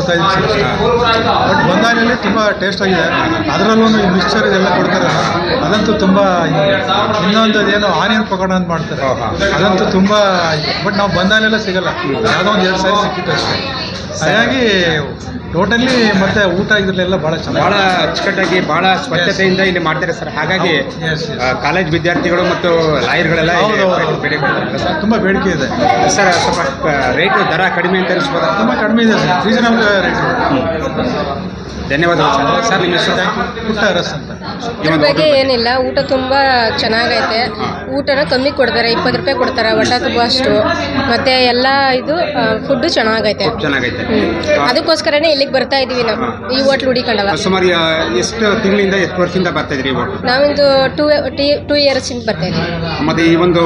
ಬರ್ತಾ ಇದ್ದೀನಿ ಬಟ್ ಬಂದಾಗಲೇ ತುಂಬ ಟೇಸ್ಟ್ ಆಗಿದೆ. ಅದರಲ್ಲೂ ಈ ಮಿಕ್ಸ್ಚರ್ ಇದೆಲ್ಲ ಕೊಡ್ತಾರೆ. ಅದಂತೂ ತುಂಬ ಇನ್ನೊಂದು ಏನು ಆನಿಯನ್ ಪಕೋಡ ಅಂತ ಮಾಡ್ತಾರೆ. ಅದಂತೂ ತುಂಬ ಬಟ್ ನಾವು ಬಂದಾಗಲೆಲ್ಲ ಸಿಗಲ್ಲ. ಯಾವುದೋ ಒಂದು ಎರಡು ಸಾರಿ ಸಿಕ್ಕಿತ್ತು ಅಷ್ಟೇ. ಹಾಗಾಗಿ ಟೋಟಲಿ ಮತ್ತೆ ಊಟ ಇದ್ರಲ್ಲೆಲ್ಲ ಬಹಳ ಚೆನ್ನಾಗಿ ಬಹಳ ಅಚ್ಚುಕಟ್ಟಾಗಿ ಬಹಳ ಸ್ವಚ್ಛತೆಯಿಂದ ಇಲ್ಲಿ ಮಾಡ್ತಾರೆ ಸರ್. ಹಾಗಾಗಿ ಕಾಲೇಜ್ ವಿದ್ಯಾರ್ಥಿಗಳು ಮತ್ತು ಲಾಯರ್ಗಳೆಲ್ಲ ತುಂಬ ಬೇಡಿಕೆ ಇದೆ. ಸರ್ ಸ್ವಲ್ಪ ರೇಟ್ ದರ ಕಡಿಮೆ ಅಂತ ಅನಿಸ್ಬೋದಾ? ತುಂಬಾ ಕಡಿಮೆ ಇದೆ ಸರ್. ರೀಸನಬಲ್ ರೇಟ್ ಧನ್ಯವಾದಗಳು ಸರ್ ನಿಮ್ಮ ಹೆಸರು? ಥ್ಯಾಂಕ್ ಪುಟ್ಟ ರಸ್ ಅಂತ. ಇದ್ರ ಬಗ್ಗೆ ಏನಿಲ್ಲ. ಊಟ ತುಂಬ ಚೆನ್ನಾಗೈತೆ. ಊಟನ ಕಮ್ಮಿ ಕೊಡ್ತಾರೆ. ಇಪ್ಪತ್ತು ರೂಪಾಯಿ ಕೊಡ್ತಾರೆ. ಒಟ್ಟ ತುಂಬ ಅಷ್ಟು. ಮತ್ತೆ ಎಲ್ಲ ಇದು ಫುಡ್ ಚೆನ್ನಾಗೈತೆ. ಚೆನ್ನಾಗೈತೆ. ಹ್ಮ್. ಅದಕ್ಕೋಸ್ಕರನೇ ಇಲ್ಲಿಗೆ ಬರ್ತಾ ಇದೀವಿ ನಾವು. ಈ ಹೋಟ್ಲ್ ಹುಡಿಕೊಂಡವ ಸುಮಾರು ಆ, ಎಷ್ಟು ತಿಂಗಳಿಂದ ಎಷ್ಟು ವರ್ಷದಿಂದ ಬರ್ತಾ ಇದ್ರಿ ಈ ಹೋಟ್ಲು? ನಾವೊಂದು ಟೂ ಟೂ ಇಯರ್ಸ್ ಬರ್ತಾ ಇದೀವಿ. ಮತ್ತೆ ಈ ಒಂದು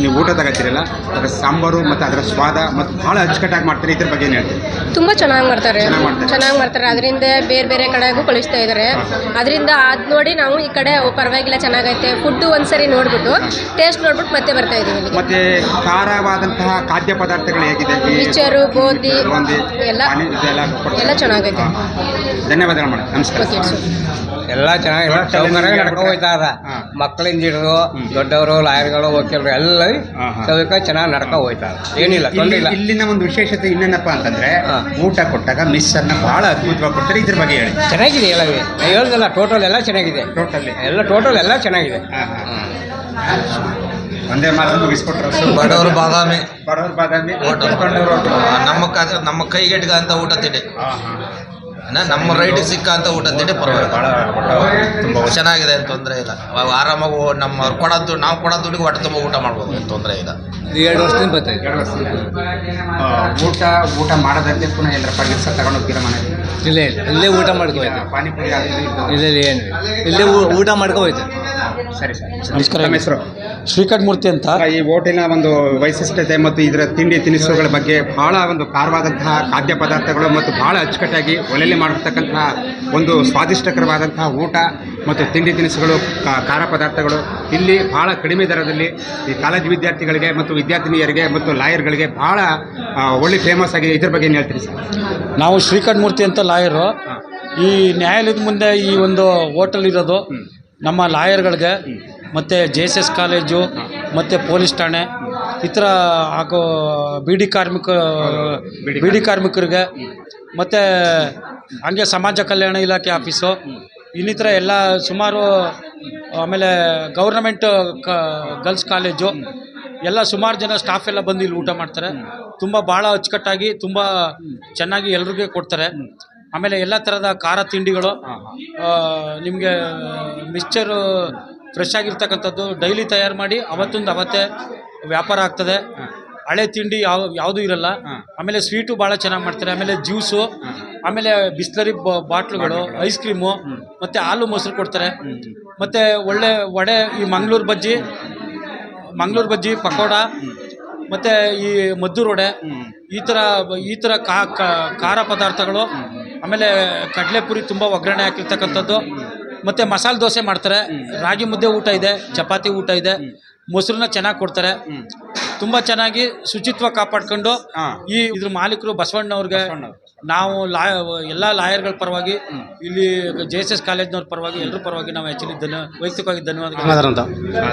ನೀವು ಊಟ ತಗೋತೀರಲ್ಲ ಅದರ ಸಾಂಬಾರು ಮತ್ತು ಅದರ ಸ್ವಾದ ಮತ್ತು ಭಾಳ ಅಚ್ಚುಕಟ್ಟಾಗಿ ಮಾಡ್ತಾರೆ ಇದ್ರ ಬಗ್ಗೆ ಏನು ಹೇಳ್ತೀರಿ? ತುಂಬ ಚೆನ್ನಾಗಿ ಮಾಡ್ತಾರೆ. ಚೆನ್ನಾಗ್ ಮಾಡ್ತಾರೆ. ಚೆನ್ನಾಗಿ ಮಾಡ್ತಾರೆ. ಅದರಿಂದ ಬೇರೆ ಬೇರೆ ಕಡೆಗೂ ಕಳಿಸ್ತಾ ಇದ್ದಾರೆ ಅದರಿಂದ ಅದು ನೋಡಿ ನಾವು ಈ ಕಡೆ ಓ, ಪರವಾಗಿಲ್ಲ ಚೆನ್ನಾಗೈತೆ. ಫುಡ್ಡು ಒಂದ್ಸರಿ ನೋಡ್ಬಿಟ್ಟು ಟೇಸ್ಟ್ ನೋಡ್ಬಿಟ್ಟು ಮತ್ತೆ ಬರ್ತಾ ಇದೀವಿ ಇಲ್ಲಿಗೆ. ಮತ್ತೆ ಖಾರವಾದಂತಹ ಖಾದ್ಯ ಪದಾರ್ಥಗಳು ಹೇಗಿದೆ? ಈ ಮಿಕ್ಚರು ಗೋಧಿ ಬೂಂದಿ, ಎಲ್ಲ. ಪಾನಿ ಇದೆಲ್ಲ ಕೊಡ್ತಾರೆ. ಎಲ್ಲ ಚೆನ್ನಾಗೈತೆ. ಹಾ. ಧನ್ಯವಾದಗಳು ಮೇಡಮ್. ನಮಸ್ಕಾರ. ಓಕೆ ಎಲ್ಲ ಚೆನ್ನಾಗಿ ಎಲ್ಲ ಸೌಕರ್ಯ ನಡ್ಕೊಂಡು ಹೋಯ್ತಾ ಅದ. ಮಕ್ಕಳಿಂದ ಹಿಡಿದು ದೊಡ್ಡವರು ಲಾಯರ್ಗಳು ವಕೀಲರು ಎಲ್ಲ. ಸೌಕರ್ಯ ಚೆನ್ನಾಗಿ ನಡ್ಕೊ ಹೋಯ್ತಾ ಏನಿಲ್ಲ ತೊಂದರೆ ಇಲ್ಲ. ಇಲ್ಲಿ- ಇಲ್ಲಿನ ಒಂದು ವಿಶೇಷತೆ ಇನ್ನೇನಪ್ಪ ಅಂತಂದ್ರೆ ಊಟ ಕೊಟ್ಟಾಗ ಮಿಸ್ ಅನ್ನ ಬಹಳ ಅದ್ಭುತವಾಗಿ ಕೊಡ್ತಾರೆ. ಇದ್ರ ಬಗ್ಗೆ ಹೇಳಿ. ಚೆನ್ನಾಗಿದೆ ಎಲ್ಲ ಹೇಳ್ದಲ್ಲ ಟೋಟಲ್ ಎಲ್ಲ ಚೆನ್ನಾಗಿದೆ. ಟೋಟಲಿ ಎಲ್ಲ ಟೋಟಲ್ ಎಲ್ಲ ಚೆನ್ನಾಗಿದೆ. ಒಂದೇ ಮಾತು ಮುಗಿಸ್ಕೊಟ್ರು. ಬಡವರು ಬಾದಾಮಿ. ಬಡವರು ಬಾದಾಮಿ. ನಮ್ಮ ನಮ್ಮ ಕೈಗೆಟ್ಗ ಅಂತ ಊಟ ತಿಂಡಿ. ನಮ್ಮ ರೈಟ್ ಸಿಕ್ಕಂತ ಊಟ ತಿಂಡಿ ಪರವಾಗಿಲ್ಲ. ತುಂಬ ಚೆನ್ನಾಗಿದೆ ಅಂತ ತೊಂದರೆ ಇಲ್ಲ. ಅವಾಗ ಆರಾಮಾಗಿ ಓ- ನಮ್ಮ ಅವ್ರು ಕೊಡೋದು ನಾವು ಕೊಡೋ ದುಡ್ಡಿಗೆ ಹೊಟ್ಟೆ ತುಂಬ ಊಟ ಮಾಡ್ಬೋದು ಏನು ತೊಂದರೆ ಇಲ್ಲ. ಎರಡು ವರ್ಷದಿಂದ ಬರ್ತದೆ ಎರಡು ವರ್ಷದಿಂದ. ಊಟ ಊಟ ಮಾಡೋದಂತೆ ಪುನಃ ಎಲ್ಲರ ಗಿರ್ಸ ತಗೊಂಡು ಹೋಗ್ತೀರ ಮನೆಗೆ ಇಲ್ಲೇ ಇಲ್ಲ. ಇಲ್ಲೇ ಊಟ ಮಾಡ್ಕೊ ಹೋಯ್ತು ಪಾನಿಪುರಿ ಇಲ್ಲೇ ಇಲ್ಲ ಏನು ಇಲ್ಲೇ. ಊಟ ಮಾಡ್ಕೊ ಹೋಯ್ತು ಸರಿ ಸರ್. ನಮಸ್ಕಾರ. ನಮ್ಮ ಹೆಸರು? ಶ್ರೀಕಂಠ ಮೂರ್ತಿ ಅಂತ ಈ ಹೋಟೆಲ್ನ ಒಂದು ವೈಶಿಷ್ಟ್ಯತೆ ಮತ್ತು ಇದರ ತಿಂಡಿ ತಿನಿಸುಗಳ ಬಗ್ಗೆ ಬಹಳ ಒಂದು ಖಾರವಾದಂತಹ ಖಾದ್ಯ ಪದಾರ್ಥಗಳು ಮತ್ತು ಬಹಳ ಅಚ್ಚುಕಟ್ಟಾಗಿ ಒಲೆಯಲ್ಲಿ ಮಾಡಿರ್ತಕ್ಕಂತಹ ಒಂದು ಸ್ವಾದಿಷ್ಟಕರವಾದಂತಹ ಊಟ ಮತ್ತು ತಿಂಡಿ ತಿನಿಸುಗಳು ಖಾರ ಪದಾರ್ಥಗಳು ಇಲ್ಲಿ ಬಹಳ ಕಡಿಮೆ ದರದಲ್ಲಿ ಈ ಕಾಲೇಜು ವಿದ್ಯಾರ್ಥಿಗಳಿಗೆ ಮತ್ತು ವಿದ್ಯಾರ್ಥಿನಿಯರಿಗೆ ಮತ್ತು ಲಾಯರ್ಗಳಿಗೆ ಬಹಳ ಒಳ್ಳೆ ಫೇಮಸ್ ಆಗಿದೆ ಇದ್ರ ಬಗ್ಗೆ ಏನು ಹೇಳ್ತೀರಿ ಸರ್? ನಾವು ಶ್ರೀಕಂಠ ಮೂರ್ತಿ ಅಂತ ಲಾಯರು. ಈ ನ್ಯಾಯಾಲಯದ ಮುಂದೆ ಈ ಒಂದು ಹೋಟೆಲ್ ಇರೋದು. ನಮ್ಮ ಲಾಯರ್ಗಳಿಗೆ, ಮತ್ತು ಜೆ ಎಸ್ ಎಸ್ ಕಾಲೇಜು, ಮತ್ತು ಪೊಲೀಸ್ ಠಾಣೆ, ಈ ಥರ ಹಾಗೂ ಬೀಡಿ ಕಾರ್ಮಿಕ ಬಿ ಡಿ ಕಾರ್ಮಿಕರಿಗೆ, ಮತ್ತು ಹಂಗೆ ಸಮಾಜ ಕಲ್ಯಾಣ ಇಲಾಖೆ ಆಫೀಸು, ಇನ್ನಿತರ ಎಲ್ಲ ಸುಮಾರು, ಆಮೇಲೆ ಗೌರ್ನಮೆಂಟ್ ಕ, ಗರ್ಲ್ಸ್ ಕಾಲೇಜು, ಎಲ್ಲ ಸುಮಾರು ಜನ ಸ್ಟಾಫ್ ಎಲ್ಲ ಬಂದು ಇಲ್ಲಿ ಊಟ ಮಾಡ್ತಾರೆ. ತುಂಬ ಭಾಳ ಅಚ್ಚುಕಟ್ಟಾಗಿ, ತುಂಬ ಚೆನ್ನಾಗಿ ಎಲ್ರಿಗೂ ಕೊಡ್ತಾರೆ. ಆಮೇಲೆ ಎಲ್ಲ ಥರದ ಖಾರ ತಿಂಡಿಗಳು ನಿಮಗೆ ಮಿಕ್ಸ್ಚರು ಫ್ರೆಶ್ ಆಗಿರ್ತಕ್ಕಂಥದ್ದು ಡೈಲಿ ತಯಾರು ಮಾಡಿ ಅವತ್ತೊಂದು ಅವತ್ತೇ ವ್ಯಾಪಾರ ಆಗ್ತದೆ. ಹಳೆ ತಿಂಡಿ ಯಾವ ಯಾವುದೂ ಇರಲ್ಲ. ಆಮೇಲೆ ಸ್ವೀಟು ಭಾಳ ಚೆನ್ನಾಗಿ ಮಾಡ್ತಾರೆ. ಆಮೇಲೆ ಜ್ಯೂಸು ಆಮೇಲೆ ಬಿಸ್ಲರಿ ಬಾಟ್ಲುಗಳು ಐಸ್ ಕ್ರೀಮು ಮತ್ತು ಹಾಲು ಮೊಸರು ಕೊಡ್ತಾರೆ. ಮತ್ತು ಒಳ್ಳೆ ವಡೆ ಈ ಮಂಗಳೂರು ಬಜ್ಜಿ ಮಂಗಳೂರು ಬಜ್ಜಿ ಪಕೋಡ ಮತ್ತು ಈ ಮದ್ದೂರು ವಡೆ ಈ ಥರ ಈ ಥರ ಖಾರ ಪದಾರ್ಥಗಳು ಆಮೇಲೆ ಕಡಲೆಪುರಿ ತುಂಬ ಒಗ್ಗರಣೆ ಹಾಕಿರ್ತಕ್ಕಂಥದ್ದು. ಮತ್ತು ಮಸಾಲೆ ದೋಸೆ ಮಾಡ್ತಾರೆ. ರಾಗಿ ಮುದ್ದೆ ಊಟ ಇದೆ ಚಪಾತಿ ಊಟ ಇದೆ. ಮೊಸರನ್ನ ಚೆನ್ನಾಗಿ ಕೊಡ್ತಾರೆ. ತುಂಬ ಚೆನ್ನಾಗಿ ಶುಚಿತ್ವ ಕಾಪಾಡ್ಕೊಂಡು. ಈ ಇದ್ರ ಮಾಲೀಕರು ಬಸವಣ್ಣವ್ರಿಗೆ ನಾವು ಲಾ ಎಲ್ಲ ಲಾಯರ್ಗಳ ಪರವಾಗಿ ಇಲ್ಲಿ ಜೆ ಎಸ್ ಎಸ್ ಕಾಲೇಜ್ನವ್ರ ಪರವಾಗಿ ಎಲ್ಲರ ಪರವಾಗಿ ನಾವು ಆ್ಯಕ್ಚುಲಿ ಧನ್ಯ ವೈಯಕ್ತಿಕವಾಗಿ ಧನ್ಯವಾದ ಅಂತ.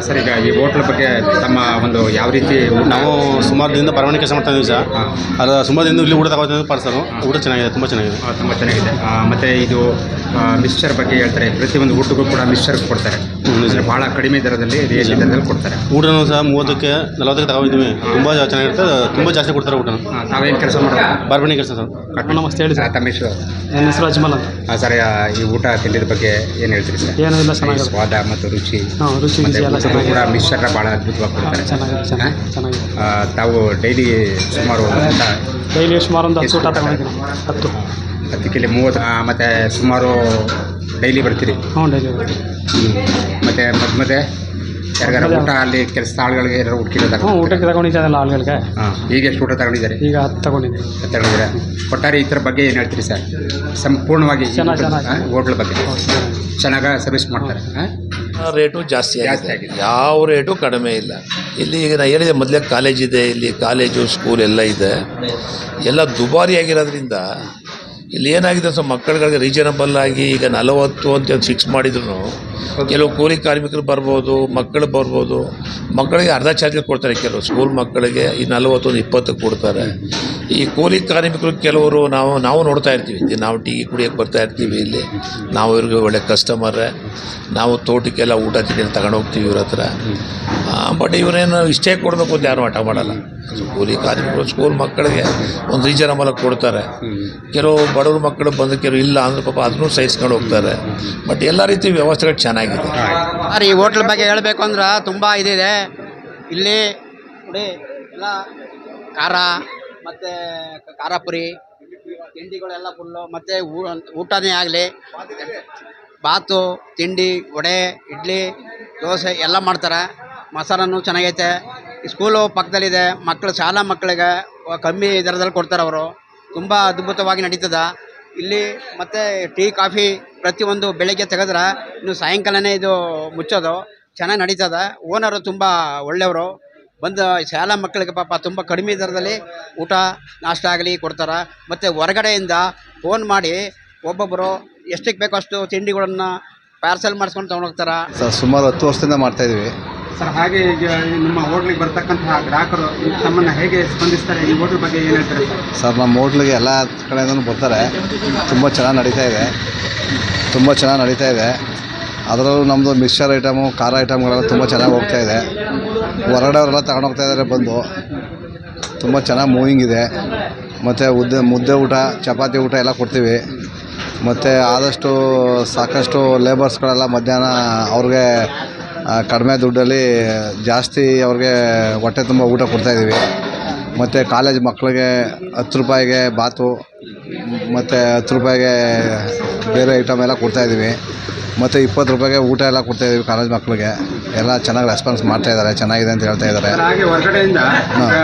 ಸರ್ ಈಗ ಈ ಹೋಟ್ಲ್ ಬಗ್ಗೆ ತಮ್ಮ ಒಂದು ಯಾವ ರೀತಿ ನಾವು ಸುಮಾರು ದಿನದಿಂದ ಬರವಣಿಗೆ ಕೆಲಸ ಮಾಡ್ತಾ ಇದ್ದೀವಿ ಸರ್. ಅದು ಸುಮಾರು ದಿನದಿಂದ ಇಲ್ಲಿ ಊಟ ತಗೋತೀನಿ ಪಾರ್ಸಲು. ಊಟ ಚೆನ್ನಾಗಿದೆ ತುಂಬ ಚೆನ್ನಾಗಿದೆ. ತುಂಬಾ ಚೆನ್ನಾಗಿದೆ. ಆ, ಮತ್ತೆ ಇದು ಮಿಕ್ಸ್ಚರ್ ಬಗ್ಗೆ ಹೇಳ್ತಾರೆ. ಪ್ರತಿಯೊಂದು ಊಟಕ್ಕೂ ಕೂಡ ಮಿಕ್ಸ್ಚರ್ ಕೊಡ್ತಾರೆ. ಬಹಳ ಕಡಿಮೆ ದರದಲ್ಲಿ ಕೊಡ್ತಾರೆ. ಊಟನೂ ಸಹ ಮೂವತ್ತಕ್ಕೆ ನಲವತ್ತಕ್ಕೆ ತಗೊಂಡಿದ್ದೀವಿ ತುಂಬ ಚೆನ್ನಾಗಿರುತ್ತೆ ತುಂಬ ಜಾಸ್ತಿ ಕೊಡ್ತಾರೆ ಊಟ ನಾವೇನು ಕೆಲಸ ಮಾಡೋದು ಬರ್ಬಣಿ ಕೆಲಸ ಸರ್. ನಮಸ್ತೆ ಹೇಳಿ ಸರ್. ತಮ್ಮ ಹೆಸರು? ನನ್ನ ಹೆಸರು ಅಜ್ಮಲ್ ಅಂತ. ಹಾಂ ಸರ್ ಈ ಊಟ ತಿಂಡಿದ ಬಗ್ಗೆ ಏನು ಹೇಳ್ತೀರಿ ಸರ್? ಏನೂ ಇಲ್ಲ ಚೆನ್ನಾಗಿ ಸ್ವಾದ ಮತ್ತು ರುಚಿ. ಹಾಂ ರುಚಿ ಮತ್ತೆ ಗಿಚಿ ಎಲ್ಲ ಕೂಡ ಮಿಶ್ರ ಭಾಳ ಅದ್ಭುತವಾಗಿ ಕೊಡ್ತಾರೆ. ಚೆನ್ನಾಗಿದೆ ಚೆನ್ನಾಗಿ ತಾವು ಡೈಲಿ ಸುಮಾರು ಡೈಲಿ ಸುಮಾರು ಒಂದು ಹತ್ತು ಊಟ ತಗೊಂಡಿದ್ದೀನಿ. ಹತ್ತು. ಕಿಲೋ ಮೂವತ್ತು ಮತ್ತು ಮತ್ತೆ ಸುಮಾರು ಡೈಲಿ ಬರ್ತೀರಿ? ಹ್ಞೂ ಡೈಲಿ ಮತ್ತೆ ಮತ್ತು ಮಧ್ಯೆ ಯಾರಿಗಾರ ಊಟ ಅಲ್ಲಿ ಕೆಲಸ ಆಳುಗಳಿಗೆ ಏನಾರು ಹುಡುಕಿರೋದಾಗ ಹ್ಞೂ ಊಟಕ್ಕೆ ತಗೊಂಡಿದ್ದಾರಲ್ಲ ಆಳುಗಳಿಗೆ. ಹಾಂ ಈಗ ಎಷ್ಟು ಊಟ ತಗೊಂಡಿದ್ದಾರೆ? ಈಗ ಹತ್ತು ತಗೊಂಡಿದ್ದೀನಿ ಅಂತ ಹೇಳಿದ್ರೆ ಒಟ್ಟಾರೆ ಈ ಥರ ಬಗ್ಗೆ ಏನು ಹೇಳ್ತೀರಿ ಸರ್? ಸಂಪೂರ್ಣವಾಗಿ ಚೆನ್ನಾಗಿ, ಚೆನ್ನಾಗಿ. ಹೋಟ್ಲ್ ಬಗ್ಗೆ. ಚೆನ್ನಾಗಿ ಸರ್ವಿಸ್ ಮಾಡ್ತಾರೆ ಹಾಂ? ರೇಟು ಜಾಸ್ತಿ ಜಾಸ್ತಿ ಆಗಿದೆ. ಆಗಿದೆ. ಯಾವ ರೇಟು ಕಡಿಮೆ ಇಲ್ಲ. ಇಲ್ಲಿ ಈಗ ನಾನು ಹೇಳಿದೆ ಮೊದಲೇ ಕಾಲೇಜ್ ಇದೆ ಇಲ್ಲಿ ಕಾಲೇಜು ಸ್ಕೂಲ್ ಎಲ್ಲ ಇದೆ. ಎಲ್ಲ ದುಬಾರಿ ಆಗಿರೋದ್ರಿಂದ ಇಲ್ಲಿ ಏನಾಗಿದೆ ಸೊ ಮಕ್ಕಳುಗಳಿಗೆ ರೀಸನಬಲ್ ಆಗಿ ಈಗ ನಲವತ್ತು ಅಂತ ಫಿಕ್ಸ್ ಮಾಡಿದ್ರು ಕೆಲವು ಕೂಲಿ ಕಾರ್ಮಿಕರು ಬರ್ಬೋದು, ಮಕ್ಕಳು ಬರ್ಬೋದು, ಮಕ್ಕಳಿಗೆ ಅರ್ಧ ಚಾರ್ಜ್ ಕೊಡ್ತಾರೆ ಕೆಲವು ಸ್ಕೂಲ್ ಮಕ್ಕಳಿಗೆ, ಈ ನಲವತ್ತು ಒಂದು ಇಪ್ಪತ್ತಕ್ಕೆ ಕೊಡ್ತಾರೆ. ಈ ಕೂಲಿ ಕಾರ್ಮಿಕರು ಕೆಲವರು ನಾವು ನಾವು ನೋಡ್ತಾ ಇರ್ತೀವಿ. ನಾವು ಟೀ ಕುಡಿಯೋಕ್ಕೆ ಬರ್ತಾ ಇರ್ತೀವಿ ಇಲ್ಲಿ. ನಾವು ಇವ್ರಿಗೆ ಒಳ್ಳೆ ಕಸ್ಟಮರ್ ನಾವು ತೋಟಕ್ಕೆಲ್ಲ ಊಟ ತಿಂಡಿ ತಗೊಂಡು ಹೋಗ್ತೀವಿ ಇವ್ರ ಹತ್ರ. ಬಟ್ ಇವರೇನು ಇಷ್ಟೇ ಕೊಡಬೇಕು ಅಂತ ಯಾರು ಆಟ ಮಾಡಲ್ಲ. ಕೂಲಿ ಕಾರ್ಮಿಕರು ಸ್ಕೂಲ್ ಮಕ್ಕಳಿಗೆ ಒಂದು ರೀಸನಬಲ್ ಕೊಡ್ತಾರೆ. ಕೆಲವು ಬಡವ್ರ ಮಕ್ಕಳು ಬಂದು ಕೆಲವು ಇಲ್ಲ ಅಂದ್ರೆ ಪಾಪ ಅದನ್ನು ಸಹಿಸ್ಕೊಂಡು ಹೋಗ್ತಾರೆ. ಬಟ್ ಎಲ್ಲ ರೀತಿ ವ್ಯವಸ್ಥೆಗಳು ಚೆನ್ನಾಗಿದೆ. ಸರ್, ಈ ಹೋಟ್ಲ್ ಬಗ್ಗೆ ಹೇಳಬೇಕು ಅಂದ್ರೆ ತುಂಬ ಇದಿದೆ. ಇಲ್ಲಿ ಎಲ್ಲ ಖಾರ ಮತ್ತು ಖಾರ ಪುರಿ ತಿಂಡಿಗಳೆಲ್ಲ ಫುಲ್ಲು ಮತ್ತೆ ಊಟನೇ ಆಗಲಿ. ಬಾತು, ತಿಂಡಿ, ವಡೆ, ಇಡ್ಲಿ, ದೋಸೆ ಎಲ್ಲ ಮಾಡ್ತಾರೆ. ಮಸಾಲನೂ ಚೆನ್ನಾಗೈತೆ. ಸ್ಕೂಲು ಪಕ್ಕದಲ್ಲಿದೆ. ಮಕ್ಕಳು ಶಾಲಾ ಮಕ್ಕಳಿಗೆ ಕಮ್ಮಿ ದರದಲ್ಲಿ ಕೊಡ್ತಾರೆ ಅವರು. ತುಂಬ ಅದ್ಭುತವಾಗಿ ನಡೀತದ. ಇಲ್ಲಿ ಮತ್ತೆ ಟೀ, ಕಾಫಿ ಪ್ರತಿಯೊಂದು ಬೆಳಗ್ಗೆ ತೆಗೆದ್ರೆ ಇನ್ನು ಸಾಯಂಕಾಲನೇ ಇದು ಮುಚ್ಚೋದು. ಚೆನ್ನಾಗಿ ನಡೀತದ. ಓನರು ತುಂಬ ಒಳ್ಳೆಯವರು. ಬಂದು ಶಾಲಾ ಮಕ್ಕಳಿಗೆ ಪಾಪ ತುಂಬ ಕಡಿಮೆ ದರದಲ್ಲಿ ಊಟ ನಾಷ್ಟ ಆಗಲಿ ಕೊಡ್ತಾರೆ. ಮತ್ತು ಹೊರಗಡೆಯಿಂದ ಫೋನ್ ಮಾಡಿ ಒಬ್ಬೊಬ್ಬರು ಎಷ್ಟಕ್ಕೆ ಬೇಕೋ ಅಷ್ಟು ತಿಂಡಿಗಳನ್ನು ಪಾರ್ಸೆಲ್ ಮಾಡಿಸ್ಕೊಂಡು ತೊಗೊಂಡೋಗ್ತಾರೆ. ಸರ್ ಸುಮಾರು ಹತ್ತು ವರ್ಷದಿಂದ ಮಾಡ್ತಾಯಿದ್ದೀವಿ ಸರ್ ಹಾಗೆ ಈಗ ನಿಮ್ಮ ಹೋಟ್ಲಿಗೆ ಬರ್ತಕ್ಕಂತಹ ಗ್ರಾಹಕರು ತಮ್ಮನ್ನು ಹೇಗೆ ಸ್ಪಂದಿಸ್ತಾರೆ? ಈ ಹೋಟ್ಲ್ ಬಗ್ಗೆ ಏನು ಹೇಳ್ತಾರೆ ಸರ್? ಸರ್ ನಮ್ಮ ಹೋಟ್ಲಿಗೆ ಎಲ್ಲ ಕಡೆಯಿಂದನೂ ಬರ್ತಾರೆ. ತುಂಬ ಚೆನ್ನಾಗಿ ನಡೀತಾ ಇದೆ. ತುಂಬ ಚೆನ್ನಾಗಿ ನಡೀತಾ ಇದೆ. ಅದರಲ್ಲೂ ನಮ್ಮದು ಮಿಕ್ಸ್ಚರ್ ಐಟಮು ಖಾರ ಐಟಮ್ಗಳೆಲ್ಲ ತುಂಬ ಚೆನ್ನಾಗಿ ಹೋಗ್ತಾ ಇದೆ. ಹೊರಗಡೆಯವರೆಲ್ಲ ತಗೊಂಡು ಹೋಗ್ತಾ ಇದ್ದಾರೆ ಬಂದು. ತುಂಬ ಚೆನ್ನಾಗಿ ಮೂವಿಂಗ್ ಇದೆ. ಮತ್ತು ಮುದ್ದೆ ಮುದ್ದೆ ಊಟ, ಚಪಾತಿ ಊಟ ಎಲ್ಲ ಕೊಡ್ತೀವಿ. ಮತ್ತು ಆದಷ್ಟು ಸಾಕಷ್ಟು ಲೇಬರ್ಸ್ಗಳೆಲ್ಲ ಮಧ್ಯಾಹ್ನ ಅವ್ರಿಗೆ ಕಡಿಮೆ ದುಡ್ಡಲ್ಲಿ ಜಾಸ್ತಿ ಅವ್ರಿಗೆ ಹೊಟ್ಟೆ ತುಂಬ ಊಟ ಕೊಡ್ತಾಯಿದ್ದೀವಿ ಮತ್ತು ಕಾಲೇಜ್ ಮಕ್ಕಳಿಗೆ ಹತ್ತು ರೂಪಾಯಿಗೆ ಬಾತು, ಮತ್ತು ಹತ್ತು ರೂಪಾಯಿಗೆ ಬೇರೆ ಐಟಮ್ ಎಲ್ಲ ಕೊಡ್ತಾಯಿದ್ದೀವಿ ಮತ್ತು ಇಪ್ಪತ್ತು ರೂಪಾಯಿಗೆ ಊಟ ಎಲ್ಲ ಕೊಡ್ತಾಯಿದ್ದೀವಿ ಕಾಲೇಜ್ ಮಕ್ಕಳಿಗೆ ಎಲ್ಲ ಚೆನ್ನಾಗಿ ರೆಸ್ಪಾನ್ಸ್ ಮಾಡ್ತಾ ಇದ್ದಾರೆ ಚೆನ್ನಾಗಿದೆ ಅಂತ ಹೇಳ್ತಾ ಇದ್ದಾರೆ. ಸರ್ ಹಾಗೆ ಹೊರಗಡೆಯಿಂದ ಹಾ. ಆ,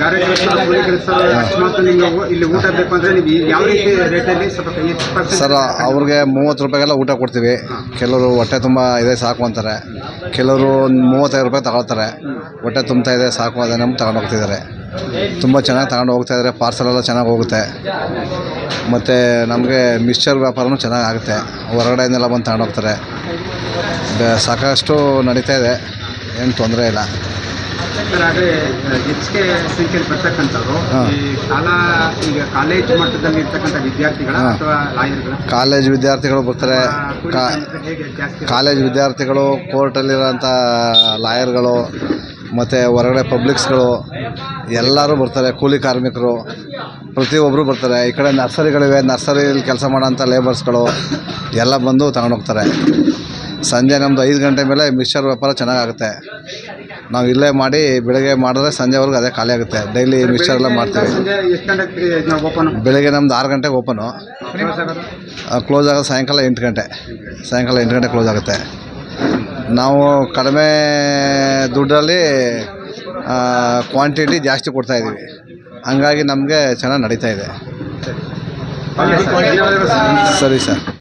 ಗಾರೆ ಕೆಲಸದವರು, ಕೂಲಿ ಕೆಲಸದವರು ಅಕಸ್ಮಾತ್ ನಿಮ್ಗೆ ಇಲ್ಲಿ ಊಟ ಬೇಕು ಅಂದರೆ ನೀವು ಯಾವ ರೀತಿ ರೇಟಲ್ಲಿ ಸ್ವಲ್ಪ ಎಷ್ಟು ಪರ್ಸೆಂಟ್ ಸರ್ ಅವ್ರಿಗೆ ಮೂವತ್ತು ರೂಪಾಯಿಗೆಲ್ಲ ಊಟ ಕೊಡ್ತೀವಿ. ಕೆಲವರು ಹೊಟ್ಟೆ ತುಂಬ ಇದೆ ಸಾಕು ಅಂತಾರೆ. ಕೆಲವರು ಒಂದು ಮೂವತ್ತೈದು ರೂಪಾಯಿ ತಗೊಳ್ತಾರೆ. ಹೊಟ್ಟೆ ತುಂಬ್ತಾ ಇದೆ ಸಾಕು ಅದನ್ನ ನಮ್ಮ ತಗೊಂಡು ಹೋಗ್ತಿದ್ದಾರೆ. ತುಂಬ ಚೆನ್ನಾಗಿ ತಗೊಂಡು ಹೋಗ್ತಾ ಇದ್ದಾರೆ ಪಾರ್ಸಲೆಲ್ಲ ಚೆನ್ನಾಗಿ ಹೋಗುತ್ತೆ. ಮತ್ತು ನಮಗೆ ಮಿಕ್ಸ್ಚರ್ ವ್ಯಾಪಾರನೂ ಚೆನ್ನಾಗಿ ಆಗುತ್ತೆ. ಹೊರಗಡೆಯಿಂದೆಲ್ಲ ಬಂದು ತಗೊಂಡು ಹೋಗ್ತಾರೆ. ಸಾಕಷ್ಟು ನಡೀತಾ ಇದೆ. ಏನು ತೊಂದರೆ ಇಲ್ಲ. ಸರ್ ಹಾಗೆ ಹೆಚ್ಚಿಗೆ ಸಂಖ್ಯೆಯಲ್ಲಿ ಬರ್ತಕ್ಕಂಥವ್ರು ಈ ಈಗ ಕಾಲೇಜ್ ಮಟ್ಟದಲ್ಲಿ ಇರ್ತಕ್ಕಂಥ ವಿದ್ಯಾರ್ಥಿಗಳ ಅಥವಾ ಲಾಯರ್ಗಳ? ಕಾಲೇಜ್ ವಿದ್ಯಾರ್ಥಿಗಳು ಬರ್ತಾರೆ. ಕಾಲೇಜ್ ವಿದ್ಯಾರ್ಥಿಗಳು ಕೋರ್ಟಲ್ಲಿರೋಂಥ ಲಾಯರ್ಗಳು ಮತ್ತು ಹೊರಗಡೆ ಪಬ್ಲಿಕ್ಸ್ಗಳು ಎಲ್ಲರೂ ಬರ್ತಾರೆ ಕೂಲಿ ಕಾರ್ಮಿಕರು ಪ್ರತಿಯೊಬ್ಬರು ಬರ್ತಾರೆ. ಈ ಕಡೆ ನರ್ಸರಿಗಳಿವೆ ನರ್ಸರಿಯಲ್ಲಿ ಕೆಲಸ ಮಾಡೋಂಥ ಲೇಬರ್ಸ್ಗಳು ಎಲ್ಲ ಬಂದು ತಗೊಂಡೋಗ್ತಾರೆ. ಸಂಜೆ ನಮ್ಮದು ಐದು ಗಂಟೆ ಮೇಲೆ ಮಿಕ್ಸರ್ ವ್ಯಾಪಾರ ಚೆನ್ನಾಗಾಗುತ್ತೆ. ನಾವು ಇಲ್ಲೇ ಮಾಡಿ ಬೆಳಗ್ಗೆ ಮಾಡಿದ್ರೆ ಸಂಜೆವರೆಗೂ ಅದೇ ಖಾಲಿ ಆಗುತ್ತೆ. ಡೈಲಿ ಮಿಕ್ಸ್ಚರ್ ಎಲ್ಲ ಮಾಡ್ತೀವಿ. ಬೆಳಗ್ಗೆ ನಮ್ದು ಆರು ಗಂಟೆಗೆ ಓಪನು ಕ್ಲೋಸ್ ಆಗೋದು ಸಾಯಂಕಾಲ ಎಂಟು ಗಂಟೆ. ಸಾಯಂಕಾಲ ಎಂಟು ಗಂಟೆ ಕ್ಲೋಸ್ ಆಗುತ್ತೆ. ನಾವು ಕಡಿಮೆ ದುಡ್ಡಲ್ಲಿ ಕ್ವಾಂಟಿಟಿ ಜಾಸ್ತಿ ಕೊಡ್ತಾ ಇದ್ದೀವಿ. ಹಂಗಾಗಿ ನಮಗೆ ಚೆನ್ನಾಗಿ ನಡೀತಾ ಇದೆ. ಸರಿ ಸರ್.